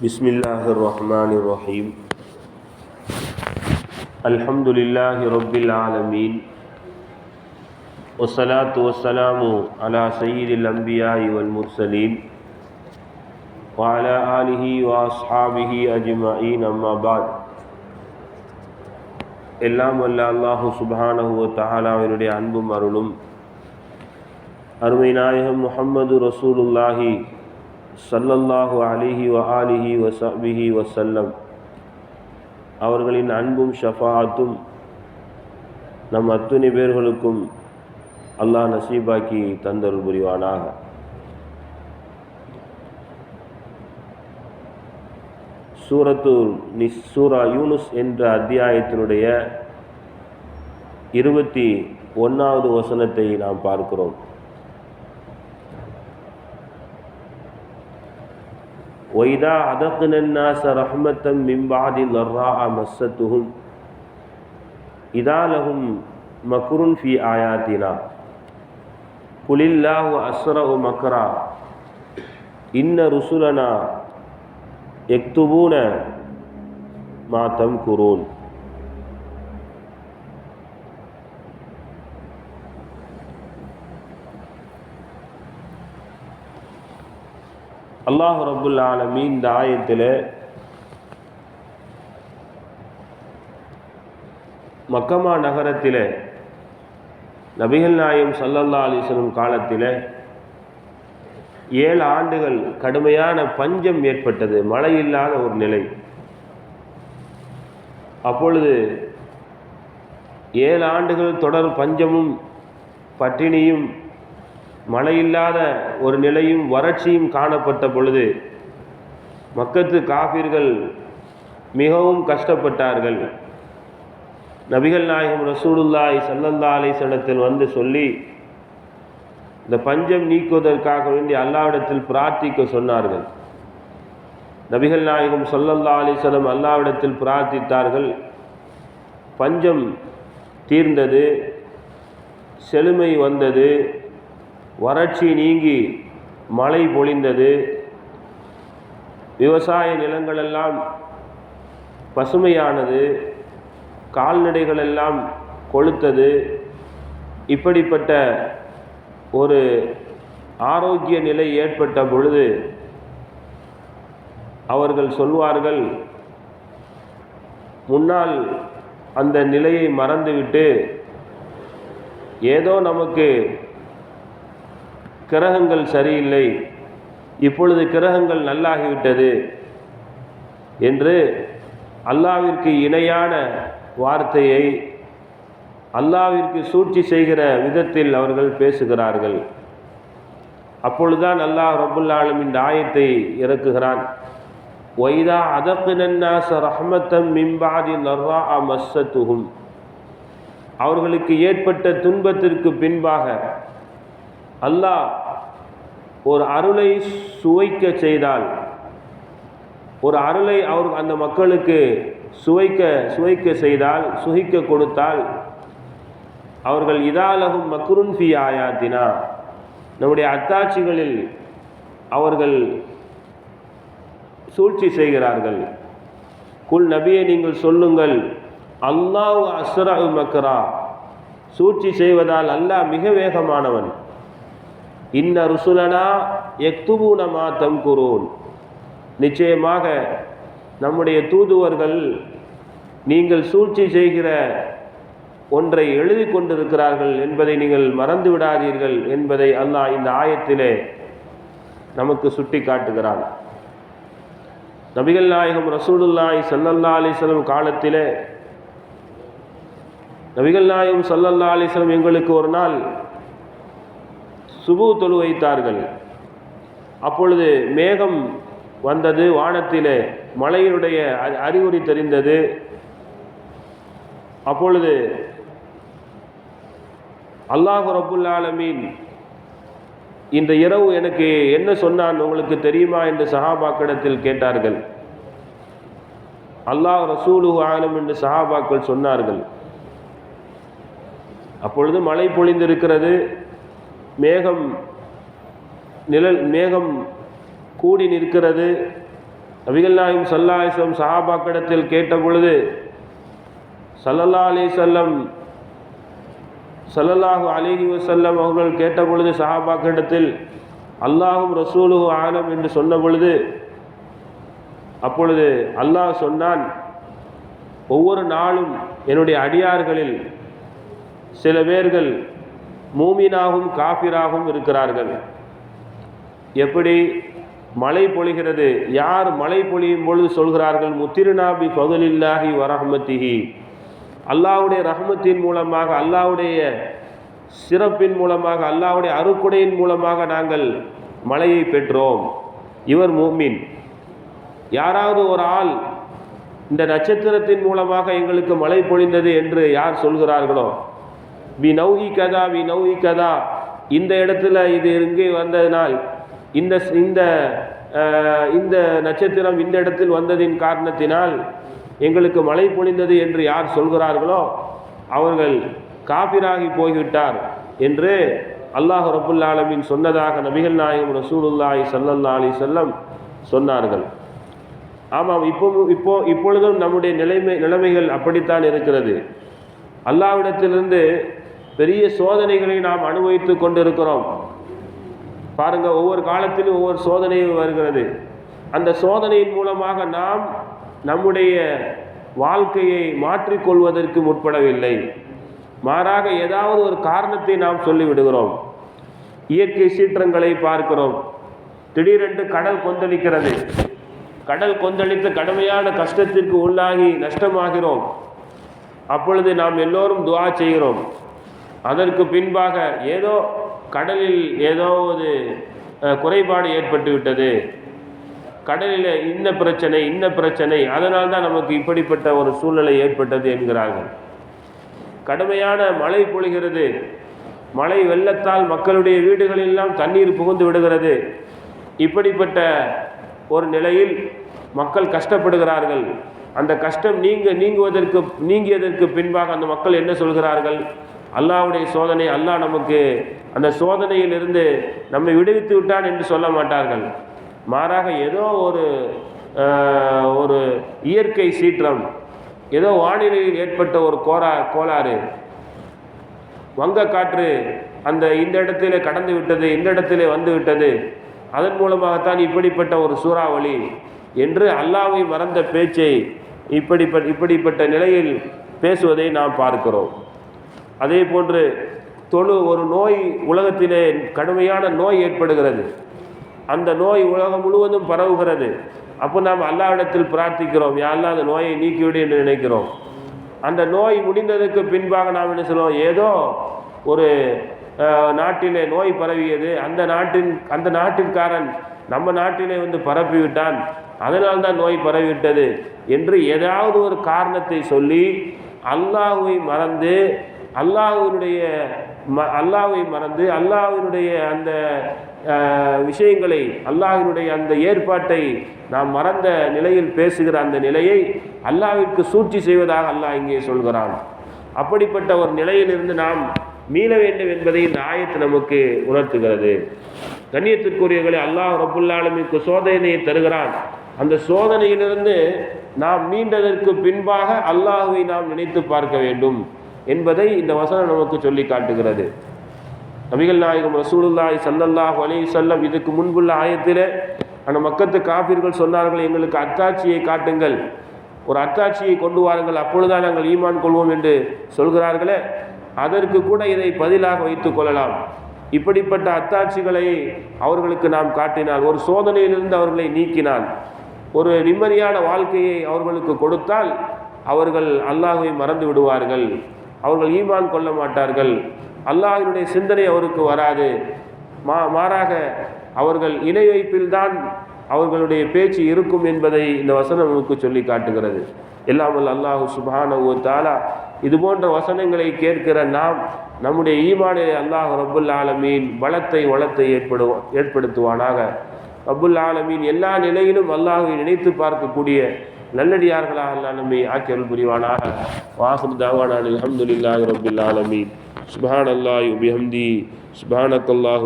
بسم الله الرحمن الرحيم الحمد لله رب العالمين والصلاة والسلام على سيد الأنبياء والمرسلين وعلى آله وأصحابه أجمعين أما بعد எல்லாம் வல்ல அல்லாஹு சுபஹானஹு வ தஆலாவினுடைய அன்பும் அருளும் அருமை நாயகம் முஹம்மது ரசூலுல்லாஹி சல்லல்லாஹு அலிஹி வ ஆலிஹி வ ஸஹ்பிஹி வசல்லம் அவர்களின் அன்பும் ஷஃபாத்தும் நம் அத்துணை பேர்களுக்கும் அல்லாஹ் நசீபாக்கி தந்தருள் புரிவானாக. சூரத்து நிஸ் சூரா யூனுஸ் என்ற அத்தியாயத்தினுடைய இருபத்தி ஒன்றாவது வசனத்தை நாம் பார்க்கிறோம். ஒய்தா அதக்குனாச ரஹ்மத்தம் மிம்பாதி லர்ரா மஸ்ஸத்துஹும் இதாலஹும் மக்ருன் ஃபி ஆயாத்தினா குலில்லாஹு அஸ்ரஉ மக்ரா இன்ன ருசுலனா எக்துபூன மாத்தம் குரூன் அல்லாஹ் ரபுல் ஆலமீன் இந்த ஆயத்தில் மக்கமா நகரத்தில் நபிகள் நாயம் சல்லல்லா அலிஸ்லம் காலத்தில் ஏழு ஆண்டுகள் கடுமையான பஞ்சம் ஏற்பட்டது மழை இல்லாத ஒரு நிலை. அப்பொழுது ஏழு ஆண்டுகள் தொடர் பஞ்சமும் பட்டினியும் மழையில்லாத ஒரு நிலையும் வறட்சியும் காணப்பட்ட பொழுது மக்கத்து காபிர்கள் மிகவும் கஷ்டப்பட்டார்கள். நபிகள் நாயகம் ரசூலுல்லாய் சல்லல்லா அலிசனத்தில் வந்து சொல்லி இந்த பஞ்சம் நீக்குவதற்காக வேண்டி அல்லாவிடத்தில் பிரார்த்திக்க சொன்னார்கள். நபிகள் நாயகம் சொல்லல்லா அலிசனம் அல்லாவிடத்தில் பிரார்த்தித்தார்கள். பஞ்சம் தீர்ந்தது செழுமை வந்தது வறட்சி நீங்கி மழை பொழிந்தது. விவசாய நிலங்களெல்லாம் பசுமையானது. கால்நடைகளெல்லாம் கொளுத்தது. இப்படிப்பட்ட ஒரு ஆரோக்கிய நிலை ஏற்பட்ட பொழுது அவர்கள் சொல்வார்கள் முன்னால் அந்த நிலையை மறந்துவிட்டு ஏதோ நமக்கு கிரகங்கள் சரியில்லை. இப்பொழுது கிரகங்கள் நல்லாகிவிட்டது என்று அல்லாவிற்கு இணையான வார்த்தையை அல்லாவிற்கு சூழ்ச்சி செய்கிற விதத்தில் அவர்கள் பேசுகிறார்கள். அப்பொழுதுதான் அல்லாஹ் ரபுல்லாலும் இந்த ஆயத்தை இறக்குகிறான். ஒய்தா அதக்குனாச ரஹ்மத்தம் மிம்பாதி நர்ரா அமஸ்ஸத்துகும் அவர்களுக்கு ஏற்பட்ட துன்பத்திற்கு பின்பாக அல்லாஹ் ஒரு அருளை சுவைக்க செய்தால் ஒரு அருளை அவர் அந்த மக்களுக்கு சுவைக்க சுவைக்க செய்தால் சுகிக்க கொடுத்தால் அவர்கள் இதாலகும் மக்ருன் ஃபி ஆயாத்தினா. நம்முடைய அத்தாட்சிகளில் அவர்கள் சூழ்ச்சி செய்கிறார்கள். குல் நபியை நீங்கள் சொல்லுங்கள் அல்லாஹ் அஸ்ரா மக்கரா. சூழ்ச்சி செய்வதால் அல்லாஹ் மிக வேகமானவன். இன்ன ருசுலனா எக்துபூனமா மாத்தம் நிச்சயமாக நம்முடைய தூதுவர்கள் நீங்கள் சூழ்ச்சி செய்கிற ஒன்றை எழுதி கொண்டிருக்கிறார்கள் என்பதை நீங்கள் மறந்து விடாதீர்கள் என்பதை அல்லாஹ் இந்த ஆயத்திலே நமக்கு சுட்டி காட்டுகிறான். நபிகள் நாயகம் ரசூலுல்லாய் சல்லல்லா அலிஸ்லம் காலத்திலே நபிகள் நாயகம் சல்லல்லா அலிஸ்லம் எங்களுக்கு ஒரு நாள் சுபு தொழு வைத்தார்கள். அப்பொழுது மேகம் வந்தது வானத்திலே மலையினுடைய அறிகுறி தெரிந்தது. அப்பொழுது அல்லாஹு ரபுல் ஆலமீன் இந்த இரவு எனக்கு என்ன சொன்னான் உங்களுக்கு தெரியுமா என்று சஹாபாக்கிடத்தில் கேட்டார்கள். அல்லாஹ் ரசூலு ஆலம் என்று சஹாபாக்கள் சொன்னார்கள். அப்பொழுது மழை பொழிந்திருக்கிறது. மேகம் நிழல் மேகம் கூடி நிற்கிறது. நபிகள் நாயும் சல்லாஹம் சஹாபாக்கிடத்தில் கேட்ட பொழுது சல்லல்லா அலி செல்லம் சல்லல்லாஹு அலிஹி வசல்லம் அவர்கள் கேட்ட பொழுது சஹாபாக்கிடத்தில் அல்லாஹும் ரசூலுஹு ஆலம் என்று சொன்ன பொழுது அப்பொழுது அல்லாஹ் சொன்னான் ஒவ்வொரு நாளும் என்னுடைய அடியார்களில் சில பேர்கள் மூமினாகவும் காஃபிராகவும் இருக்கிறார்கள். எப்படி? மழை பொழிகிறது. யார் மழை பொழியும் பொழுது சொல்கிறார்கள்? முத்திருநாபி பகுலில்லாஹி வரஹமத்திஹி அல்லாவுடைய ரஹமத்தின் மூலமாக அல்லாவுடைய சிறப்பின் மூலமாக அல்லாவுடைய அருக்குடையின் மூலமாக நாங்கள் மழையை பெற்றோம். இவர் மூமின். யாராவது ஒரு ஆள் இந்த நட்சத்திரத்தின் மூலமாக எங்களுக்கு மழை பொழிந்தது என்று யார் சொல்கிறார்களோ வி நௌஹி கதா வி நௌஹி கதா. இந்த இடத்துல இது இங்கே வந்ததினால் இந்த இந்த இந்த நட்சத்திரம் இந்த இடத்தில் வந்ததின் காரணத்தினால் எங்களுக்கு மழை பொழிந்தது என்று யார் சொல்கிறார்களோ அவர்கள் காபிராகி போய்விட்டார் என்று அல்லாஹ் ரபுல்லாலமின் சொன்னதாக நபிகள் நாயகம் ரசூலுல்லாஹி சல்லல்லா அலி செல்லம் சொன்னார்கள். ஆமாம் இப்போ இப்போ இப்பொழுதும் நம்முடைய நிலைமை நிலைமைகள் அப்படித்தான் இருக்கிறது. அல்லாவிடத்திலிருந்து பெரிய சோதனைகளை நாம் அனுபவித்து கொண்டிருக்கிறோம். பாருங்க ஒவ்வொரு காலத்திலும் ஒவ்வொரு சோதனையும் வருகிறது. அந்த சோதனையின் மூலமாக நாம் நம்முடைய வாழ்க்கையை மாற்றிக்கொள்வதற்கு முற்படவில்லை. மாறாக ஏதாவது ஒரு காரணத்தை நாம் சொல்லிவிடுகிறோம். இயற்கை சீற்றங்களை பார்க்கிறோம். திடீரென்று கடல் கொந்தளிக்கிறது. கடல் கொந்தளித்து கடுமையான கஷ்டத்திற்கு உள்ளாகி நஷ்டமாகிறோம். அப்பொழுது நாம் எல்லோரும் துவா செய்கிறோம். அதற்கு பின்பாக ஏதோ கடலில் ஏதோ ஒரு குறைபாடு ஏற்பட்டு விட்டது கடலில் இந்த பிரச்சனை இன்ன பிரச்சனை அதனால் தான் நமக்கு இப்படிப்பட்ட ஒரு சூழ்நிலை ஏற்பட்டது என்கிறார்கள். கடுமையான மழை பொழிகிறது. மழை வெள்ளத்தால் மக்களுடைய வீடுகளெல்லாம் தண்ணீர் புகுந்து விடுகிறது. இப்படிப்பட்ட ஒரு நிலையில் மக்கள் கஷ்டப்படுகிறார்கள். அந்த கஷ்டம் நீங்க நீங்குவதற்கு நீங்கியதற்கு பின்பாக அந்த மக்கள் என்ன சொல்கிறார்கள்? அல்லாவுடைய சோதனை அல்லாஹ் நமக்கு அந்த சோதனையிலிருந்து நம்மை விடுவித்து விட்டான் என்று சொல்ல மாட்டார்கள். மாறாக ஏதோ ஒரு ஒரு இயற்கை சீற்றம் ஏதோ வானிலையில் ஏற்பட்ட ஒரு கோரா கோளாறு வங்க காற்று அந்த இந்த இடத்திலே கடந்து விட்டது இந்த இடத்திலே வந்து விட்டது அதன் மூலமாகத்தான் இப்படிப்பட்ட ஒரு சூறாவளி என்று அல்லாவை மறந்த பேச்சை இப்படிப்பட்ட இப்படிப்பட்ட நிலையில் பேசுவதை நாம் பார்க்கிறோம். அதே போன்று தொழு ஒரு நோய் உலகத்திலே கடுமையான நோய் ஏற்படுகிறது. அந்த நோய் உலகம் முழுவதும் பரவுகிறது. அப்போ நாம் அல்லாவிடத்தில் பிரார்த்திக்கிறோம் யாரெல்லாம் அந்த நோயை நீக்கிவிடு என்று நினைக்கிறோம். அந்த நோய் முடிந்ததுக்கு பின்பாக நாம் என்ன சொல்லுவோம்? ஏதோ ஒரு நாட்டிலே நோய் பரவியது. அந்த நாட்டின் அந்த நாட்டிற்காரன் நம்ம நாட்டிலே வந்து பரப்பிவிட்டான். அதனால்தான் நோய் பரவிவிட்டது என்று ஏதாவது ஒரு காரணத்தை சொல்லி அல்லாஹுவை மறந்து அல்லாஹினுடைய ம அல்லாஹை மறந்து அல்லாஹினுடைய அந்த விஷயங்களை அல்லாஹினுடைய அந்த ஏற்பாட்டை நாம் மறந்த நிலையில் பேசுகிற அந்த நிலையை அல்லாவிற்கு சூழ்ச்சி செய்வதாக அல்லாஹ் இங்கே சொல்கிறான். அப்படிப்பட்ட ஒரு நிலையிலிருந்து நாம் மீள வேண்டும் என்பதை இந்த ஆயத்து நமக்கு உணர்த்துகிறது. கண்ணியத்திற்குரியவர்களை அல்லாஹ் ரபுல்லாலுமிக்கு சோதனையை தருகிறான். அந்த சோதனையிலிருந்து நாம் மீண்டதற்கு பின்பாக அல்லாஹுவை நாம் நினைத்து பார்க்க வேண்டும். என்பதை இந்த வசனம் நமக்கு சொல்லி காட்டுகிறது. நபிகள் நாயகம் ரசூலுல்லாய் சல்லல்லாஹ் அலி சொல்லம் இதுக்கு முன்புள்ள ஆயத்தில் அந்த மக்கத்து காபிர்கள் சொன்னார்கள் எங்களுக்கு அத்தாட்சியை காட்டுங்கள். ஒரு அத்தாட்சியை கொண்டு வாருங்கள் அப்பொழுதுதான் நாங்கள் ஈமான் கொள்வோம் என்று சொல்கிறார்களே. அதற்கு கூட இதை பதிலாக வைத்துக் கொள்ளலாம். இப்படிப்பட்ட அத்தாட்சிகளை அவர்களுக்கு நாம் காட்டினால் ஒரு சோதனையிலிருந்து அவர்களை நீக்கினால் ஒரு நிம்மதியான வாழ்க்கையை அவர்களுக்கு கொடுத்தால் அவர்கள் அல்லாஹை மறந்து விடுவார்கள். அவர்கள் ஈமான் கொள்ள மாட்டார்கள். அல்லாஹினுடைய சிந்தனை அவருக்கு வராது. மா மாறாக அவர்கள் இணை வைப்பில்தான் அவர்களுடைய பேச்சு இருக்கும் என்பதை இந்த வசனம் நமக்கு சொல்லி காட்டுகிறது. எல்லாமல் அல்லாஹு சுபானவு தாலா இது போன்ற வசனங்களை கேட்கிற நாம் நம்முடைய ஈமானிலே அல்லாஹ் ரபுல் ஆலமீன் பலத்தை வளத்தை ஏற்படு ஏற்படுத்துவானாக. ரபுல் ஆலமீன் எல்லா நிலையிலும் அல்லாஹை நினைத்து பார்க்கக்கூடிய நல்லடியார்களாக அல்லா நம்மை ஆக்கி அருள் புரிவானாக. வாஹுர் தாவானான் அலமதுல்லாஹ் ரபுல்லாலமீன் சுபான் அல்லாஹ் உபிஹம்தி சுபானக்கல்லாஹு